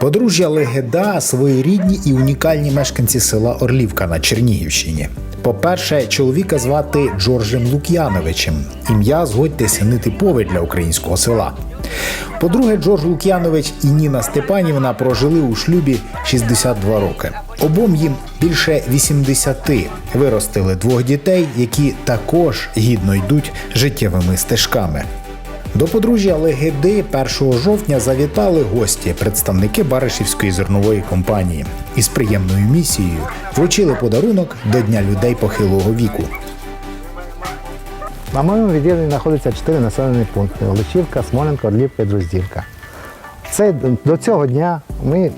Подружжя Легеда своєрідні і унікальні мешканці села Орлівка на Чернігівщині. По-перше, чоловіка звати Джорджем Лук'яновичем. Ім'я згодьтеся нетипове для українського села. По-друге, Джордж Лук'янович і Ніна Степанівна прожили у шлюбі 62 роки. Обом їм більше 80. Виростили двох дітей, які також гідно йдуть життєвими стежками. До подружжя Легеди 1 жовтня завітали гості, представники Баришівської зернової компанії, із приємною місією вручили подарунок до Дня людей похилого віку. На моєму відділенні знаходиться чотири населені пункти: Олешівка, Смоленко, Орлівка і Друздівка. Це, до цього дня ми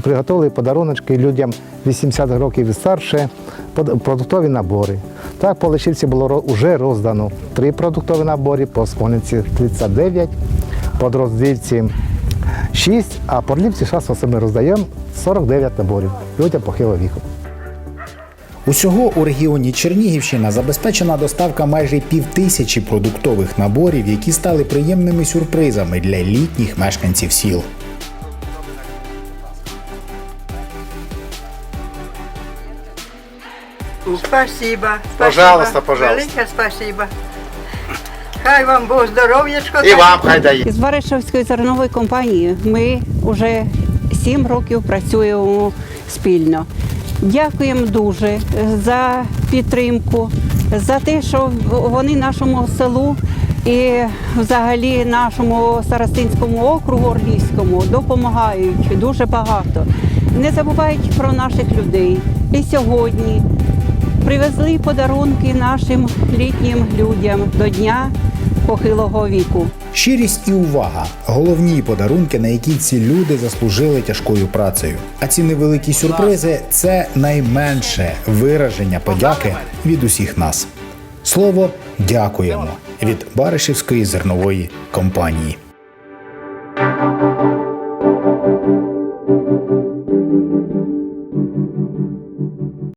приготували подаруночки людям 80 років і старше, продуктові набори. Так, по Лишівці було вже роздано три продуктові набори, по Смоленці 39, по Дроздівці 6, а по Орлівці зараз ми роздаємо 49 наборів людям похилого віку. Усього у регіоні Чернігівщина забезпечена доставка майже півтисячі продуктових наборів, які стали приємними сюрпризами для літніх мешканців сіл. Спасибо. Пожалуйста, пожалуйста. Велике спасибо. Хай вам Бог здоров'ячко. І вам хай дає. Із Баришевської зернової компанії ми вже сім років працюємо спільно. Дякуємо дуже за підтримку, за те, що вони нашому селу і взагалі нашому Старостинському округу Орлівському допомагають дуже багато. Не забувають про наших людей. І сьогодні привезли подарунки нашим літнім людям до Дня похилого віку. Щирість і увага головні подарунки, на які ці люди заслужили тяжкою працею. А ці невеликі сюрпризи це найменше вираження подяки від усіх нас. Слово дякуємо від Баришівської зернової компанії.